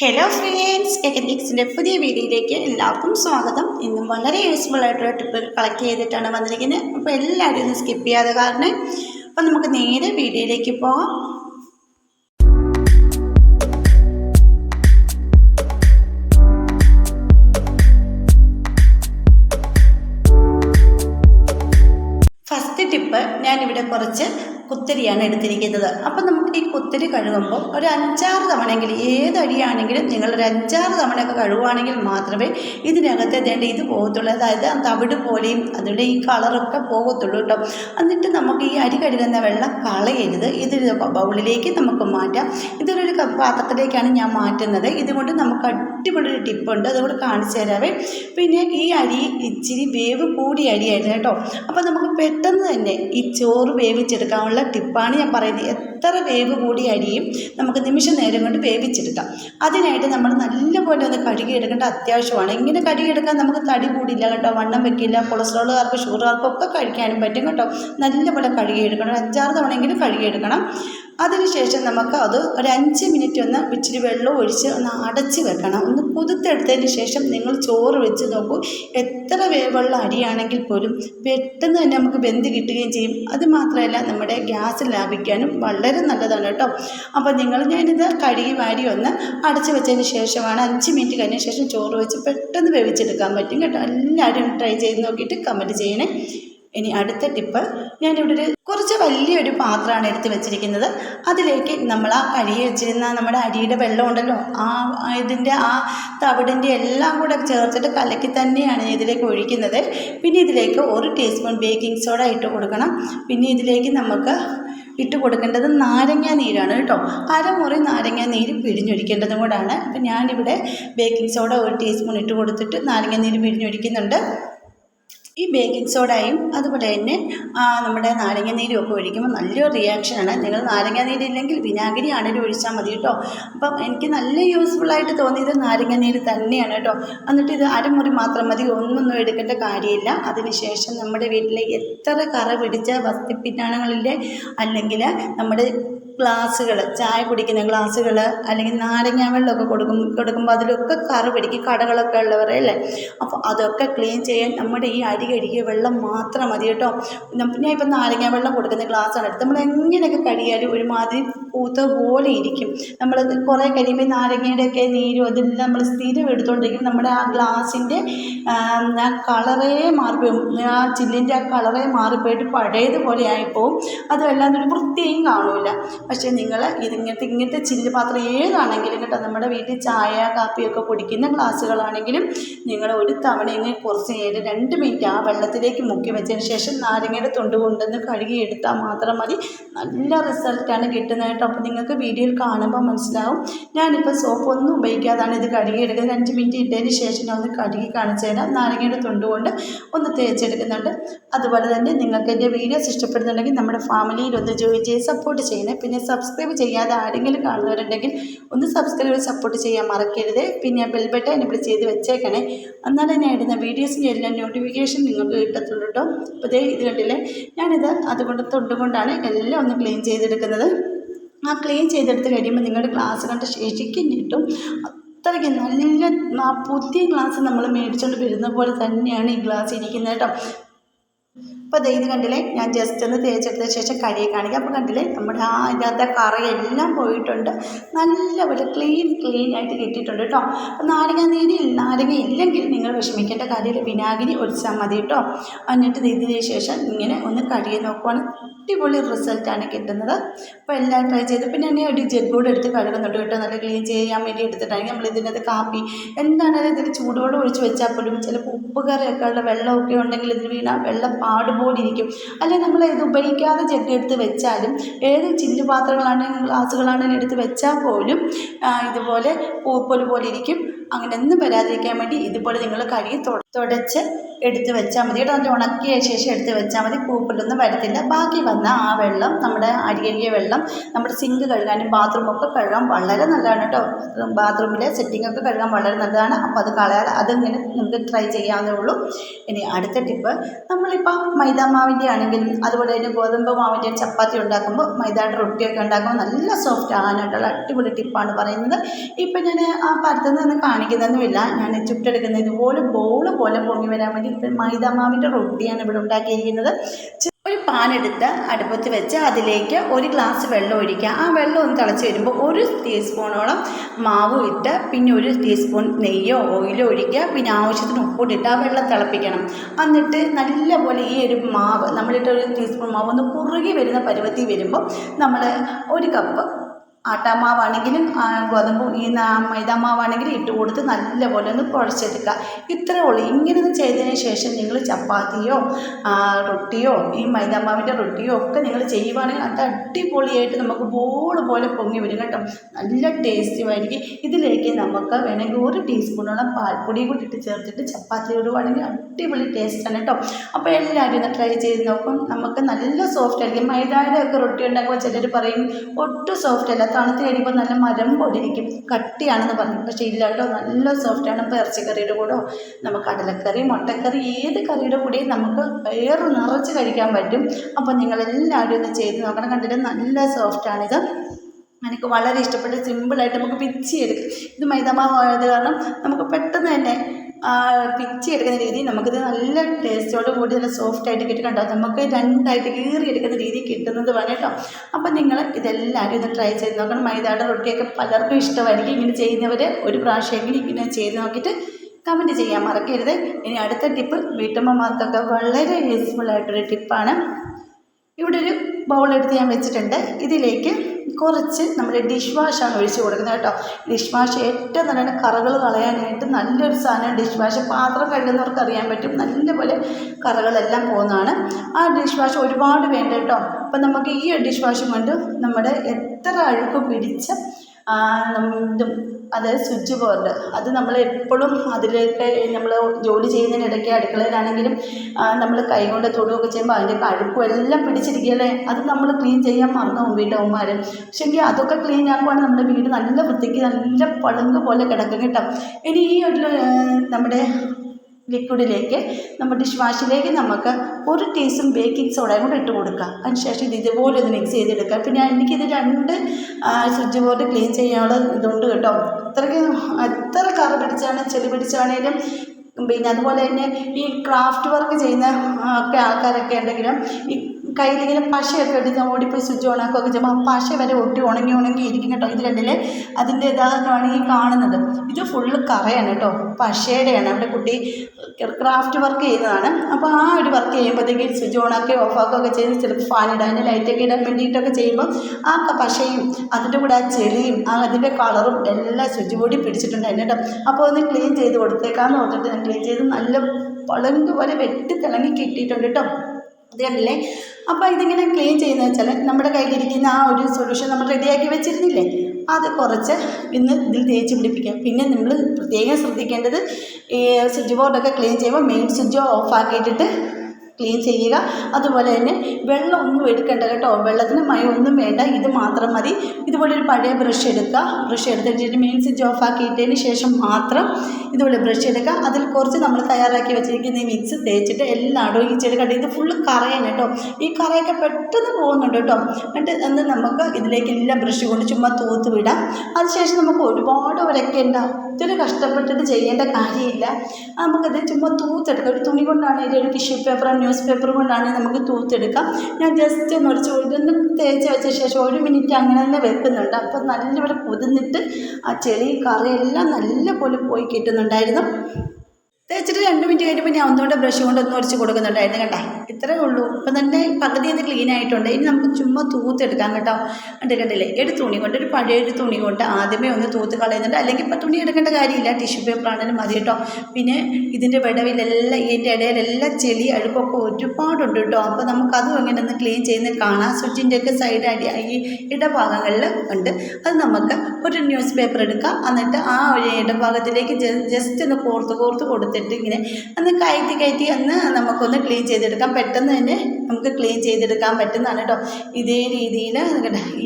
Hello friends എക്കനിക്സിന്റെ പുതിയ വീഡിയോയിലേക്ക് എല്ലാവർക്കും സ്വാഗതം. ഇന്നും വളരെ യൂസ്ഫുൾ ആയിട്ടുള്ള ട്രിപ്പ് കളക്ട് ചെയ്തിട്ടാണ് വന്നിരിക്കുന്നത്. അപ്പോൾ എല്ലാവരും ഒന്ന് സ്കിപ്പ് ചെയ്യാതെ കാരണം അപ്പോൾ നമുക്ക് നേരെ വീഡിയോയിലേക്ക് പോകാം ഫസ്റ്റ് ടിപ്പ് ഞാനിവിടെ കുറച്ച് കുത്തരിയാണ് എടുത്തിരിക്കുന്നത്. അപ്പം നമുക്ക് ഈ കുത്തരി കഴുകുമ്പോൾ ഒരു അഞ്ചാറ് തവണയെങ്കിലും ഏത് അരിയാണെങ്കിലും നിങ്ങൾ ഒരു അഞ്ചാറ് തവണയൊക്കെ കഴുകുവാണെങ്കിൽ മാത്രമേ ഇതിനകത്തെ ഇതേണ്ട ഇത് പോകത്തുള്ളൂ. അതായത് ആ തവിട് പോലെയും അതിന്റെ ഈ കളറൊക്കെ പോകത്തുള്ളൂ കേട്ടോ. എന്നിട്ട് നമുക്ക് ഈ അരി കഴുകുന്ന വെള്ളം കളയരുത്. ഇത് ബൗളിലേക്ക് നമുക്ക് മാറ്റാം. ഇതൊരു പാത്രത്തിലേക്കാണ് ഞാൻ മാറ്റുന്നത്. ഇതുകൊണ്ട് നമുക്ക് അടിപൊളി ഒരു ടിപ്പുണ്ട്. അതുകൊണ്ട് കാണിച്ചു തരാവേ. പിന്നെ ഈ അരി ഇച്ചിരി വേവ് കൂടിയ അരിയായിരുന്നു കേട്ടോ. അപ്പോൾ നമുക്ക് പെട്ടെന്ന് തന്നെ ഈ ചോറ് വേവിച്ചെടുക്കാനുള്ള ടിപ്പാണ് ഞാൻ പറയുന്നത്. എത്ര വേവ് കൂടിയ അരിയും നമുക്ക് നിമിഷ നേരം കൊണ്ട് വേവിച്ചെടുക്കാം. അതിനായിട്ട് നമ്മൾ നല്ലപോലെ ഒന്ന് കഴുകിയെടുക്കേണ്ട അത്യാവശ്യമാണ്. ഇങ്ങനെ കഴുകിയെടുക്കാൻ നമുക്ക് തടി കൂടിയില്ല കേട്ടോ. വണ്ണം വെക്കില്ല. കൊളസ്ട്രോളുകാർക്ക് ഷുഗറുകാർക്കൊക്കെ കഴിക്കാനും പറ്റും കേട്ടോ. നല്ലപോലെ കഴുകിയെടുക്കണം. അഞ്ചാറ് തവണയെങ്കിലും കഴുകിയെടുക്കണം. അതിനുശേഷം നമുക്ക് അത് ഒരു അഞ്ച് മിനിറ്റ് ഒന്ന് ഇച്ചിരി വെള്ളം ഒഴിച്ച് ഒന്ന് അടച്ച് വെക്കണം. ഒന്ന് പുതുത്തെടുത്തതിന് ശേഷം നിങ്ങൾ ചോറ് വെച്ച് നോക്കൂ. എത്ര വേവുള്ള അരിയാണെങ്കിൽ പോലും പെട്ടെന്ന് തന്നെ നമുക്ക് വെന്ത് കിട്ടുകയും ചെയ്യും. അത് മാത്രമല്ല നമ്മുടെ ഗ്യാസ് ലാഭിക്കാനും വളരെ നല്ലതാണ് കേട്ടോ. അപ്പോൾ നിങ്ങൾ ഞാനിത് കഴുകി വാരി ഒന്ന് അടച്ച് വെച്ചതിന് ശേഷമാണ് അഞ്ച് മിനിറ്റ് കഴിഞ്ഞ ശേഷം ചോറ് വെച്ച് പെട്ടെന്ന് വേവിച്ചെടുക്കാൻ പറ്റും കേട്ടോ. എല്ലാവരും ട്രൈ ചെയ്ത് നോക്കിയിട്ട് കമന്റ് ചെയ്യണേ. ഇനി അടുത്ത ടിപ്പ് ഞാനിവിടെ ഒരു കുറച്ച് വലിയൊരു പാത്രമാണ് എടുത്ത് വെച്ചിരിക്കുന്നത്. അതിലേക്ക് നമ്മൾ ആ കഴുകി വെച്ചിരുന്ന നമ്മുടെ അരിയുടെ വെള്ളം ഉണ്ടല്ലോ ആ ഇതിന്റെ ആ തവിടിന്റെ എല്ലാം കൂടെ ചേർത്തിട്ട് കലക്കി തന്നെയാണ് ഇതിലേക്ക് ഒഴിക്കുന്നത്. പിന്നെ ഇതിലേക്ക് ഒരു ടീസ്പൂൺ ബേക്കിംഗ് സോഡ ഇട്ട് കൊടുക്കണം. പിന്നെ ഇതിലേക്ക് നമുക്ക് ഇട്ട് കൊടുക്കേണ്ടത് നാരങ്ങ നീരാണ് കേട്ടോ. അരമുറി നാരങ്ങ നീര് പിഴിഞ്ഞൊഴിക്കേണ്ടതും കൂടാണ്. അപ്പം ഞാനിവിടെ ബേക്കിംഗ് സോഡ ഒരു ടീസ്പൂൺ ഇട്ട് കൊടുത്തിട്ട് നാരങ്ങ നീര് പിഴിഞ്ഞൊഴിക്കുന്നുണ്ട്. ഈ ബേക്കിംഗ് സോഡയും അതുപോലെ തന്നെ നമ്മുടെ നാരങ്ങ നീരും ഒക്കെ ഒഴിക്കുമ്പോൾ നല്ലൊരു റിയാക്ഷനാണ് നിങ്ങൾ നാരങ്ങ നീരില്ലെങ്കിൽ വിനാഗിരി ആണെങ്കിലും ഒഴിച്ചാൽ മതി കേട്ടോ. അപ്പം എനിക്ക് നല്ല യൂസ്ഫുള്ളായിട്ട് തോന്നിയത് നാരങ്ങ നീര് തന്നെയാണ് കേട്ടോ. എന്നിട്ട് ഇത് അരമുറി മാത്രം മതി ഒന്നൊന്നും എടുക്കേണ്ട കാര്യമില്ല. അതിനുശേഷം നമ്മുടെ വീട്ടിലെ എത്ര കറ പിടിച്ച വസ്തിപ്പിന്നാണങ്ങളിലെ അല്ലെങ്കിൽ നമ്മുടെ ഗ്ലാസ്സുകൾ ചായ കുടിക്കുന്ന ഗ്ലാസ്സുകൾ അല്ലെങ്കിൽ നാരങ്ങ വെള്ളമൊക്കെ കൊടുക്കും കൊടുക്കുമ്പോൾ അതിലൊക്കെ കറ പിടിക്കും കടകളൊക്കെ ഉള്ളവരെ അല്ലേ? അപ്പോൾ അതൊക്കെ ക്ലീൻ ചെയ്യാൻ നമ്മുടെ ഈ അരി കഴുകിയ വെള്ളം മാത്രം മതി കേട്ടോ. പിന്നെ ഇപ്പം നാരങ്ങ വെള്ളം കൊടുക്കുന്ന ഗ്ലാസ്സാണ്. എടുത്ത് നമ്മൾ എങ്ങനെയൊക്കെ കഴുകിയാലും ഒരുമാതിരി പൂത്ത പോലെ ഇരിക്കും. നമ്മൾ കുറേ കഴിയുമ്പോൾ നാരങ്ങയുടെ നാരങ്ങയുടെയൊക്കെ നീരും അതെല്ലാം നമ്മൾ സ്ഥിരം എടുത്തുകൊണ്ടിരിക്കും നമ്മുടെ ആ ഗ്ലാസിന്റെ ആ കളറേ മാറിപ്പോവും. ആ ചില്ലിന്റെ ആ കളറേ മാറിപ്പോയിട്ട് പഴയതുപോലെ ആയിപ്പോവും. അതുമല്ലാതെ ഒരു വൃത്തിയും കാണില്ല പക്ഷേ നിങ്ങൾ ഇതിങ്ങനത്തെ ഇങ്ങനത്തെ ചില്ല് പാത്രം ഏതാണെങ്കിലും കേട്ടോ നമ്മുടെ വീട്ടിൽ ചായ കാപ്പിയൊക്കെ കുടിക്കുന്ന ഗ്ലാസ്സുകളാണെങ്കിലും നിങ്ങൾ ഒരു തവണ ഇങ്ങനെ കുറച്ച് നേരം രണ്ട് മിനിറ്റ് ആ വെള്ളത്തിലേക്ക് മുക്കി വെച്ചതിന് ശേഷം നാരങ്ങയുടെ തൊണ്ട് കൊണ്ടുവന്ന് കഴുകി എടുത്താൽ മാത്രം മതി. നല്ല റിസൾട്ടാണ് കിട്ടുന്നത് കേട്ടോ. അപ്പോൾ നിങ്ങൾക്ക് വീഡിയോയിൽ കാണുമ്പോൾ മനസ്സിലാവും. ഞാനിപ്പോൾ സോപ്പ് ഒന്നും ഉപയോഗിക്കാതാണ് ഇത് കഴുകിയെടുക്കുന്നത്. അഞ്ച് മിനിറ്റ് ഇട്ടതിന് ശേഷം ഞാൻ ഒന്ന് കഴുകി കാണിച്ചു തരാം. നാരങ്ങയുടെ കൊണ്ട് ഒന്ന് തേച്ചെടുക്കുന്നുണ്ട്. അതുപോലെ തന്നെ നിങ്ങൾക്ക് എന്റെ വീഡിയോസ് ഇഷ്ടപ്പെടുന്നുണ്ടെങ്കിൽ നമ്മുടെ ഫാമിലിയിൽ ഒന്ന് ജോയിൻ ചെയ്ത് സപ്പോർട്ട് ചെയ്യണേ. പിന്നെ സബ്സ്ക്രൈബ് ചെയ്യാതെ ആരെങ്കിലും കാണുന്നവരുണ്ടെങ്കിൽ ഒന്ന് സബ്സ്ക്രൈബ് സപ്പോർട്ട് ചെയ്യാൻ മറക്കരുത്. പിന്നെ ബെൽ ബട്ടൺ എനബിൾ ചെയ്ത് വെച്ചേക്കണേ. എന്നാലേ ഞാൻ ഇടുന്ന വീഡിയോസിന്റെ എല്ലാം നോട്ടിഫിക്കേഷൻ നിങ്ങൾക്ക് കിട്ടത്തുള്ളൂ കേട്ടോ. അപ്പോൾ ദേ ഇത് കണ്ടില്ലേ? ഞാനിത് അതുകൊണ്ട് തൊണ്ടുകൊണ്ടാണ് എല്ലാം ഒന്ന് ക്ലീൻ ചെയ്തെടുക്കുന്നത്. ആ ക്ലീൻ ചെയ്തെടുത്ത് കഴിയുമ്പോൾ നിങ്ങളുടെ ഗ്ലാസ് കണ്ട ശേഷിക്കും കിട്ടും അത്രയ്ക്ക് നല്ല പുതിയ ഗ്ലാസ് നമ്മൾ മേടിച്ചുകൊണ്ട് വരുന്ന പോലെ തന്നെയാണ് ഈ ഗ്ലാസ് ഇരിക്കുന്നത് കേട്ടോ. അപ്പോൾ ഇത് കണ്ടില്ലേ? ഞാൻ ജസ്റ്റ് ഒന്ന് തേച്ചെടുത്ത ശേഷം കഴുകി കാണിക്കാം. അപ്പോൾ കണ്ടില്ലേ? നമ്മുടെ ആ ഇതിനകത്തെ കറയെല്ലാം പോയിട്ടുണ്ട്. നല്ലപോലെ ക്ലീൻ ക്ലീൻ ആയിട്ട് കിട്ടിയിട്ടുണ്ട് കേട്ടോ അപ്പോൾ നാരങ്ങ നീര് നാരങ്ങ ഇല്ലെങ്കിൽ നിങ്ങൾ വിഷമിക്കേണ്ട കാര്യമില്ല. വിനാഗിരി ഒഴിച്ചാൽ മതി കേട്ടോ എന്നിട്ട് ഇതിന് ശേഷം ഇങ്ങനെ ഒന്ന് കഴുകി നോക്കുവാണ്. അടിപൊളി റിസൾട്ടാണ് കിട്ടുന്നത്. അപ്പോൾ എല്ലാം ട്രൈ ചെയ്ത്. പിന്നെ ഞാൻ ഒരു ജഗ് കൂടെ എടുത്ത് കഴുകുന്നുണ്ട് കേട്ടോ. നല്ല ക്ലീൻ ചെയ്യാൻ വേണ്ടി എടുത്തിട്ടാണെങ്കിൽ നമ്മൾ ഇതിനകത്ത് കാപ്പി എന്താണെങ്കിലും ഇതിൽ ചൂടോടെ ഒഴിച്ച് വെച്ചാൽ പോലും ചിലപ്പോൾ ഉപ്പ് കറിയൊക്കെ ഉള്ള വെള്ളമൊക്കെ ഉണ്ടെങ്കിൽ ഇതിൽ വീണാൽ വെള്ളം പാടുപോലെ ഇരിക്കും അല്ലെങ്കിൽ നമ്മൾ ഇത് ഉപയോഗിക്കാതെ ചെട്ടി എടുത്ത് വെച്ചാലും ഏത് ചില്ല് പാത്രങ്ങളാണെങ്കിലും ഗ്ലാസ്സുകളാണെങ്കിലും എടുത്ത് വെച്ചാൽ പോലും ഇതുപോലെ പോലെ ഇരിക്കും അങ്ങനെ ഒന്നും വരാതിരിക്കാൻ വേണ്ടി ഇതുപോലെ നിങ്ങൾ കഴുകി തുടച്ച് എടുത്ത് വെച്ചാൽ മതി കേട്ടോ. അതിന്റെ ഉണക്കിയ ശേഷം എടുത്ത് വെച്ചാൽ മതി. കൂപ്പിലൊന്നും വരത്തില്ല. ബാക്കി വന്ന ആ വെള്ളം നമ്മുടെ അരികരിയ വെള്ളം നമ്മുടെ സിങ്ക് കഴുകാനും ബാത്റൂമൊക്കെ കഴുകാൻ വളരെ നല്ലതാണ് കേട്ടോ. ബാത്റൂമിലെ സെറ്റിങ്ങൊക്കെ കഴുകാൻ വളരെ നല്ലതാണ്. അപ്പോൾ അത് കളയാതെ അതിങ്ങനെ നമുക്ക് ട്രൈ ചെയ്യാവുന്നേ ഉള്ളൂ. ഇനി അടുത്ത ടിപ്പ് നമ്മളിപ്പോൾ മൈദ മാവിന്റെ ആണെങ്കിലും അതുപോലെ തന്നെ ഗോതമ്പ് മാവിന്റെ ചപ്പാത്തി ഉണ്ടാക്കുമ്പോൾ മൈദയുടെ റൊട്ടിയൊക്കെ ഉണ്ടാക്കുമ്പോൾ നല്ല സോഫ്റ്റ് ആകാനായിട്ടുള്ള അടിപൊളി ടിപ്പാണ് പറയുന്നത്. ഇപ്പം ഞാൻ ആ പരത്തുനിന്ന് കാണിക്കുന്നൊന്നുമില്ല ഞാൻ ചുട്ടെടുക്കുന്ന ഇതുപോലെ ബോൾ പോലെ പൊങ്ങി വരാൻ വേണ്ടി ഇപ്പം മൈദാമാവിന്റെ റൊട്ടിയാണ് ഇവിടെ ഉണ്ടാക്കിയിരിക്കുന്നത്. ഒരു പാൻ എടുത്ത് അടുപ്പത്ത് വെച്ച് അതിലേക്ക് ഒരു ഗ്ലാസ് വെള്ളം ഒഴിക്കുക ആ വെള്ളം ഒന്ന് തിളച്ച് വരുമ്പോൾ ഒരു ടീസ്പൂണോളം മാവ് ഇട്ട് പിന്നെ ഒരു ടീസ്പൂൺ നെയ്യോ ഓയിലോ ഒഴിക്കുക. പിന്നെ ആവശ്യത്തിന് ഉപ്പിട്ടിട്ട് ആ വെള്ളം തിളപ്പിക്കണം. എന്നിട്ട് നല്ലപോലെ ഈ ഒരു മാവ് നമ്മളിട്ട് ഒരു ടീസ്പൂൺ മാവ് ഒന്ന് കുറുകി വരുന്ന പരുവത്തിൽ വരുമ്പോൾ നമ്മൾ ഒരു കപ്പ് ആട്ടാമാവാണെങ്കിലും ഗോതമ്പ് ഈ മൈദാമാവാണെങ്കിലും ഇട്ട് കൊടുത്ത് നല്ലപോലെ ഒന്ന് കുഴച്ചെടുക്കുക. ഇത്രേ ഉള്ളൂ. ഇങ്ങനെ ഒന്ന് ചെയ്തതിന് ശേഷം നിങ്ങൾ ചപ്പാത്തിയോ റൊട്ടിയോ ഈ മൈദാമാവിന്റെ റൊട്ടിയോ ഒക്കെ നിങ്ങൾ ചെയ്യുവാണെങ്കിൽ അത് അടിപൊളിയായിട്ട് നമുക്ക് ബോൾ പോലെ പൊങ്ങി വരും കേട്ടോ. നല്ല ടേസ്റ്റുമായിരിക്കും ഇതിലേക്ക് നമുക്ക് വേണമെങ്കിൽ ഒരു ടീസ്പൂണോളം പാൽപ്പൊടി കൂടി ഇട്ട് ചേർത്തിട്ട് ചപ്പാത്തി ഇടുവാണെങ്കിൽ അടിപൊളി ടേസ്റ്റാണ് കേട്ടോ. അപ്പോൾ എല്ലാവരും ഒന്ന് ട്രൈ ചെയ്ത് നോക്കും. നമുക്ക് നല്ല സോഫ്റ്റ് ആയിരിക്കും. മൈദയുടെ ഒക്കെ റൊട്ടി ഉണ്ടാക്കുമ്പോൾ ചിലർ പറയും ഒട്ടും സോഫ്റ്റ് അല്ല. തണുത്ത് കഴിയുമ്പോൾ നല്ല മരം പോലെ ഇരിക്കും. കട്ടിയാണെന്ന് പറയും പക്ഷേ ഇല്ല കേട്ടോ നല്ല സോഫ്റ്റാണ് ഇപ്പോൾ ഇറച്ചിക്കറിയുടെ കൂടെ? നമുക്ക് കടലക്കറി മുട്ടക്കറി ഏത് കറിയുടെ കൂടെയും നമുക്ക് വേറെ നിറച്ച് കഴിക്കാൻ പറ്റും. അപ്പോൾ നിങ്ങളെല്ലാവരും ഒന്ന് ചെയ്ത് നോക്കണം. കണ്ടിട്ട് നല്ല സോഫ്റ്റാണിത് എനിക്ക് വളരെ ഇഷ്ടപ്പെട്ട്. സിമ്പിളായിട്ട് നമുക്ക് പിച്ചി എടുക്കും. ഇത് മൈദമാവായത് കാരണം നമുക്ക് പെട്ടെന്ന് തന്നെ ആ, എടുക്കുന്ന രീതി നമുക്കിത് നല്ല ടേസ്റ്റോട് കൂടി നല്ല സോഫ്റ്റായിട്ട് കിട്ടുന്നുണ്ടോ നമുക്ക് രണ്ടായിട്ട് കീറി എടുക്കുന്ന രീതി കിട്ടുന്നത് വേണം കേട്ടോ. അപ്പം നിങ്ങൾ ഇതെല്ലാവരും ഒന്ന് ട്രൈ ചെയ്ത് നോക്കണം. മൈദയുടെ റൊട്ടിയൊക്കെ പലർക്കും ഇഷ്ടമായിരിക്കും ഇങ്ങനെ ചെയ്യുന്നവർ ഒരു പ്രാവശ്യമെങ്കിലും ഇങ്ങനെ ചെയ്ത് നോക്കിയിട്ട് കമന്റ് ചെയ്യാൻ മറക്കരുത്. ഇനി അടുത്ത ടിപ്പ് വീട്ടമ്മമാർക്കൊക്കെ വളരെ യൂസ്ഫുൾ ആയിട്ടൊരു ടിപ്പാണ് ഇവിടെ ഒരു ബൗൾ എടുത്ത് ഞാൻ വെച്ചിട്ടുണ്ട്. ഇതിലേക്ക് കുറച്ച് നമ്മൾ ഡിഷ് വാഷാണ് ഒഴിച്ച് കൊടുക്കുന്നത് കേട്ടോ. ഡിഷ് വാഷ് ഏറ്റവും നല്ലതാണ്. കറകൾ കളയാനായിട്ട് നല്ലൊരു സാധനം ഡിഷ് വാഷ് പാത്രം കഴുകുന്നവർക്ക് അറിയാൻ പറ്റും. നല്ലപോലെ കറകളെല്ലാം പോകുന്നതാണ്. ആ ഡിഷ് വാഷ് ഒരുപാട് വേണ്ട കേട്ടോ. അപ്പം നമുക്ക് ഈ ഡിഷ് വാഷും കൊണ്ട് നമ്മുടെ എത്ര അഴുക്ക് പിടിച്ച ഇതും അത് സ്വിച്ച് ബോർഡ് അത് നമ്മൾ എപ്പോഴും അതിലേക്ക് നമ്മൾ ജോലി ചെയ്യുന്നതിനിടയ്ക്ക് അടുക്കളയിലാണെങ്കിലും നമ്മൾ കൈകൊണ്ട് തൊടുകയൊക്കെ ചെയ്യുമ്പോൾ അതിന്റെ അഴുക്കും എല്ലാം പിടിച്ചിരിക്കുകയല്ലേ അത് നമ്മൾ ക്ലീൻ ചെയ്യാൻ മറന്നു പോകും വീട്ടമ്മമാർ പക്ഷേങ്കിൽ അതൊക്കെ ക്ലീൻ ആക്കുവാണെങ്കിൽ നമ്മുടെ വീട് നല്ല വൃത്തിക്ക് നല്ല പളുങ്ക് പോലെ കിടക്കും കേട്ടോ. ഇനി ഈ ഒരു നമ്മുടെ ലിക്വിഡിലേക്ക് നമ്മൾ ഡിഷ് വാഷിലേക്ക് നമുക്ക് ഒരു ടീസ്പൂൺ ബേക്കിംഗ് സോഡയും കൂടെ ഇട്ട് കൊടുക്കുക അതിനുശേഷം ഇത് ഇതുപോലെ ഒന്ന് മിക്സ് ചെയ്തെടുക്കാം. പിന്നെ എനിക്കിത് രണ്ട് സ്വിച്ച് ബോർഡ് ക്ലീൻ ചെയ്യാനുള്ള ഇതുണ്ട് കേട്ടോ. അത്രയ്ക്ക് എത്ര കറ പിടിച്ചാണ് ചെളി പിടിച്ചാണേലും പിന്നെ അതുപോലെ തന്നെ ഈ ക്രാഫ്റ്റ് വർക്ക് ചെയ്യുന്ന ഒക്കെ ആൾക്കാരൊക്കെ ഉണ്ടെങ്കിലും ഈ കയ്യിലിങ്ങനെ പശയൊക്കെ എടുത്ത് ഓടിപ്പോയി സ്വിച്ച് ഓണാക്കുകയൊക്കെ ചെയ്യുമ്പോൾ ആ പശ വരെ ഒട്ടി ഉണങ്ങി ഉണങ്ങി ഇരിക്കും കേട്ടോ. ഇത് കണ്ടില്ലേ അതിന്റെ ഉദാഹരണമാണ് ഈ കാണുന്നത്. ഇത് ഫുള്ള് കറയാണ് കേട്ടോ. പശയുടെയാണ്. അവിടെ കുട്ടി ക്രാഫ്റ്റ് വർക്ക് ചെയ്യുന്നതാണ്. അപ്പോൾ ആ ഒരു വർക്ക് ചെയ്യുമ്പോഴത്തേക്ക് സ്വിച്ച് ഓണാക്കി ഓഫാക്കുകയൊക്കെ ചെയ്ത് ചിലപ്പോൾ ഫാൻ ഇടാൻ ലൈറ്റൊക്കെ ഇടാൻ വേണ്ടിയിട്ടൊക്കെ ചെയ്യുമ്പോൾ ആ പശയും അതിന്റെ കൂടെ ആ ചെളിയും ആ അതിന്റെ കളറും എല്ലാം സ്വിച്ച് ബോർഡിൽ പിടിച്ചിട്ടുണ്ടായിരുന്നു കേട്ടോ. അപ്പോൾ ഒന്ന് ക്ലീൻ ചെയ്ത് കൊടുത്തേക്കാന്ന് ഓർത്തിട്ട് ഞാൻ ക്ലീൻ ചെയ്ത് നല്ല പളുങ്ക് പോലെ വെട്ടി തിളങ്ങി കിട്ടിയിട്ടുണ്ട് കേട്ടോ. ഇത് കണ്ടില്ലേ അപ്പോൾ ഇതിങ്ങനെ ക്ലീൻ ചെയ്യുന്നത് വെച്ചാൽ നമ്മുടെ കയ്യിലിരിക്കുന്ന ആ ഒരു സൊല്യൂഷൻ നമ്മൾ റെഡിയാക്കി വെച്ചിരുന്നില്ലേ? അത് കുറച്ച് ഇന്ന് ഇതിൽ തേച്ച് പിടിപ്പിക്കാം. പിന്നെ നമ്മൾ പ്രത്യേകം ശ്രദ്ധിക്കേണ്ടത് ഈ സ്വിച്ച് ബോർഡൊക്കെ ക്ലീൻ ചെയ്യുമ്പോൾ മെയിൻ സ്വിച്ച് ഓഫ് ആക്കിയിട്ടിട്ട് ക്ലീൻ ചെയ്യുക. അതുപോലെ തന്നെ വെള്ളം ഒന്നും എടുക്കണ്ട കേട്ടോ. വെള്ളത്തിന് ഒന്നും വേണ്ട. ഇത് മാത്രം മതി. ഇതുപോലെ ഒരു പഴയ ബ്രഷ് എടുക്കുക. ബ്രഷ് എടുത്തിട്ട് മെയിൻ സ്വിച്ച് ഓഫ് ആക്കിയിട്ടതിന് ശേഷം മാത്രം ഇതുപോലെ ബ്രഷ് എടുക്കുക. അതിൽ കുറച്ച് നമ്മൾ തയ്യാറാക്കി വെച്ചിരിക്കുന്ന ഈ മിക്സ് തേച്ചിട്ട് എല്ലായിടും ഈ ഇത് ഫുള്ള് കറയാണ് കേട്ടോ. ഈ കറയൊക്കെ പെട്ടെന്ന് പോകുന്നുണ്ട് കേട്ടോ. എന്നിട്ട് അന്ന് നമുക്ക് ഇതിലേക്ക് എല്ലാം ബ്രഷ് കൊണ്ട് ചുമ്മാ തൂത്ത് വിടാം. അതിനുശേഷം നമുക്ക് ഒരുപാട് ഉരയ്ക്കേണ്ട ഒത്തിരി കഷ്ടപ്പെട്ടിട്ട് ചെയ്യേണ്ട കാര്യമില്ല. നമുക്കത് ചുമ്മാ തൂത്തെടുക്കാം. ഒരു തുണി കൊണ്ടാണെങ്കിലും ഒരു ടിഷ്യൂ പേപ്പറോ ന്യൂസ് പേപ്പർ കൊണ്ടാണെങ്കിൽ നമുക്ക് തൂത്തെടുക്കാം. ഞാൻ ജസ്റ്റ് ഒന്ന് ഉരച്ച് ഇതൊന്ന് തേച്ച് വെച്ച ശേഷം ഒരു മിനിറ്റ് അങ്ങനെ തന്നെ വെക്കുന്നുണ്ട്. അപ്പോൾ നല്ലപോലെ പൊതിഞ്ഞിട്ട് ആ ചെളി കറിയെല്ലാം നല്ലപോലെ പോയി കിട്ടുന്നുണ്ടായിരുന്നു. തേച്ചിട്ട് രണ്ട് മിനിറ്റ് കഴിഞ്ഞപ്പോൾ ഞാൻ ഒന്നുകൊണ്ട് ബ്രഷ് കൊണ്ട് ഒന്ന് ഉരച്ച് കൊടുക്കുന്നുണ്ടായിരുന്നു കേട്ടോ ഇത്രേ ഉള്ളൂ. ഇപ്പം തന്നെ പകുതി ഇത് ക്ലീൻ ആയിട്ടുണ്ട്. ഇനി നമുക്ക് ചുമ്മാ തൂത്തെടുക്കാം കേട്ടോ. കണ്ട് കണ്ടില്ലേ? ഒരു തുണി കൊണ്ട് ഒരു പഴയ ഒരു തുണി കൊണ്ട് ആദ്യമേ ഒന്ന് തൂത്ത് കളയുന്നുണ്ട്. അല്ലെങ്കിൽ ഇപ്പം തുണി എടുക്കേണ്ട കാര്യമില്ല. ടിഷ്യൂ പേപ്പർ ആണെങ്കിലും മതി കേട്ടോ. പിന്നെ ഇതിന്റെ വിടവിലെല്ലാം ഇതിന്റെ ഇടയിലെല്ലാം ചെളി അഴുക്കൊക്കെ ഒരുപാടുണ്ട് കേട്ടോ. അപ്പോൾ നമുക്കതും എങ്ങനെ ഒന്ന് ക്ലീൻ ചെയ്യുന്നത് കാണാം. സ്വിച്ചിന്റെ ഒക്കെ സൈഡ് അടി ഈ ഇടഭാഗങ്ങളിൽ ഉണ്ട്. അത് നമുക്ക് ഒരു ന്യൂസ് പേപ്പർ എടുക്കാം. എന്നിട്ട് ആ ഒരു ഇടഭാഗത്തിലേക്ക് ജസ്റ്റ് ഒന്ന് കോർത്ത് കോർത്ത് കൊടുത്തിട്ട് കൊടുത്തിട്ട് ഇങ്ങനെ ഒന്ന് കയറ്റി കയറ്റി ഒന്ന് നമുക്കൊന്ന് ക്ലീൻ ചെയ്തെടുക്കാം. പെട്ടെന്ന് തന്നെ നമുക്ക് ക്ലീൻ ചെയ്തെടുക്കാൻ പറ്റുന്നതാണ് കേട്ടോ ഇതേ രീതിയിൽ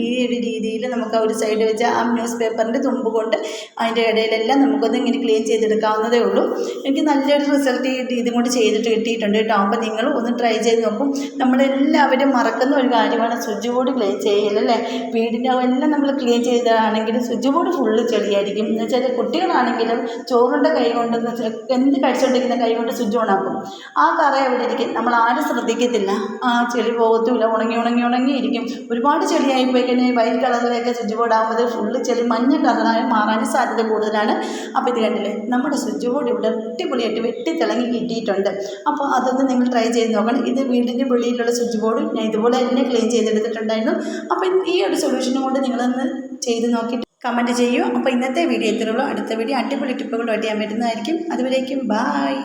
ഈ ഒരു രീതിയിൽ നമുക്ക് ഒരു സൈഡ് വെച്ച് ആ ന്യൂസ് പേപ്പറിന്റെ തുമ്പ് കൊണ്ട് അതിന്റെ ഇടയിലെല്ലാം നമുക്കൊന്ന് ഇങ്ങനെ ക്ലീൻ ചെയ്തെടുക്കാവുന്നതേ ഉള്ളൂ. എനിക്ക് നല്ലൊരു റിസൾട്ട് ഈ രീതി കൊണ്ട് ചെയ്തിട്ട് കിട്ടിയിട്ടുണ്ട് കേട്ടോ അപ്പോൾ നിങ്ങൾ ഒന്ന് ട്രൈ ചെയ്ത് നോക്കും. നമ്മളെല്ലാവരും മറക്കുന്ന ഒരു കാര്യമാണ് സ്വിച്ച് ബോർഡ് ക്ലീൻ ചെയ്യൽ അല്ലേ വീടിന്റെ എല്ലാം നമ്മൾ ക്ലീൻ ചെയ്തതാണെങ്കിലും സ്വിച്ച് ബോർഡ് ഫുള്ള് ചെളിയായിരിക്കും. എന്ന് വെച്ചാൽ കുട്ടികളാണെങ്കിലും ചോറിന്റെ കൈ കൊണ്ടെന്ന് വെച്ചാൽ എന്ത് കഴിച്ചുകൊണ്ടിരിക്കുന്ന കൈ കൊണ്ട് സ്വിച്ച് ഓൺ ആക്കും. ആ കറ അവിടെ ഇരിക്കും. നമ്മൾ ആരും ശ്രദ്ധിക്കത്തില്ല. ആ ചെളി പോകത്തുമില്ല ഉണങ്ങി ഉണങ്ങി ഉണങ്ങി ഇരിക്കും. ഒരുപാട് ചെളിയായി പോയി കഴിഞ്ഞാൽ വൈറ്റ് കളറിലേക്ക് സ്വിച്ച് ബോർഡ് ആകുമ്പോൾ ഫുള്ള് ചെളി മഞ്ഞ കളറായി മാറാനും സാധ്യത കൂടുതലാണ്. അപ്പോൾ ഇത് കണ്ടില്ലേ? നമ്മുടെ സ്വിച്ച് ബോർഡ് ഇവിടെ അടിപൊളിയായിട്ട് വെട്ടി തിളങ്ങി കിട്ടിയിട്ടുണ്ട്. അപ്പോൾ അതൊന്ന് നിങ്ങൾ ട്രൈ ചെയ്ത് നോക്കണം. ഇത് വീടിന്റെ വെളിയിലുള്ള സ്വിച്ച് ബോർഡ് ഞാൻ ഇതുപോലെ തന്നെ ക്ലീൻ ചെയ്തെടുത്തിട്ടുണ്ടായിരുന്നു. അപ്പോൾ ഈ ഒരു സൊല്യൂഷനും കൊണ്ട് നിങ്ങളൊന്ന് ചെയ്ത് നോക്കിയിട്ട് കമന്റ് ചെയ്യൂ. അപ്പോൾ ഇന്നത്തെ വീഡിയോ ഇത്രയുള്ളൂ അടുത്ത വീഡിയോ അടിപൊളി ടിപ്പുകളുമായിട്ട് ഞാൻ വരുന്നതായിരിക്കും. അതുവരേക്കും ബായ്